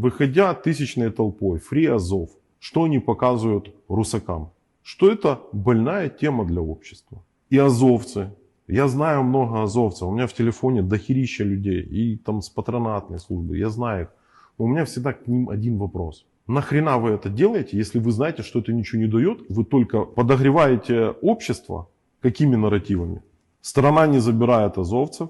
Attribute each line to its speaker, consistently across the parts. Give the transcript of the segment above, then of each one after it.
Speaker 1: выходя тысячной толпой, Фри Азов, что они показывают русакам? Что это больная тема для общества. И азовцы, я знаю много азовцев, у меня в телефоне дохерища людей, и там с патронатной службы, я знаю их. У меня всегда к ним один вопрос. Нахрена вы это делаете, если вы знаете, что это ничего не дает, вы только подогреваете общество какими нарративами? Страна не забирает азовцев,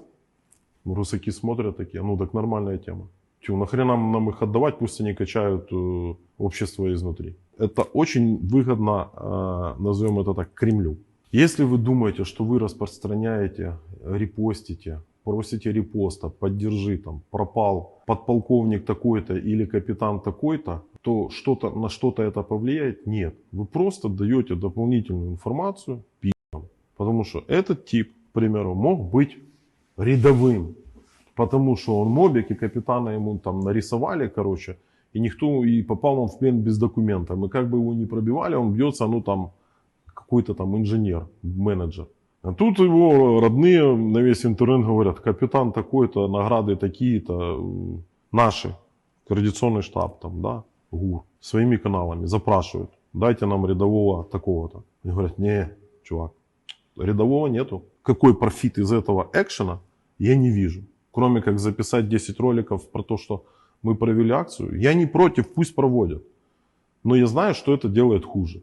Speaker 1: русаки смотрят такие, ну так нормальная тема. Чего, нахрена нам их отдавать, пусть они качают э, общество изнутри. Это очень выгодно, э, назовем это так, Кремлю. Если вы думаете, что вы распространяете, репостите, просите репоста, поддержи там, пропал подполковник такой-то или капитан такой-то, то что-то, на что-то это повлияет? Нет. Вы просто даете дополнительную информацию пи***ам. Потому что этот тип, к примеру, мог быть рядовым. Потому что он мобик, и капитана ему там нарисовали, короче, и никто, и попал он в плен без документов. И как бы его не пробивали, он бьется, ну там, какой-то там инженер, менеджер. А тут его родные на весь интернет говорят, капитан такой-то, награды такие-то, э, наши, координационный штаб там, да, ГУР, своими каналами запрашивают, дайте нам рядового такого-то. И говорят, не, чувак, рядового нету. Какой профит из этого экшена, я не вижу. Кроме как записать 10 роликов про то, что мы провели акцию. Я не против, пусть проводят. Но я знаю, что это делает хуже.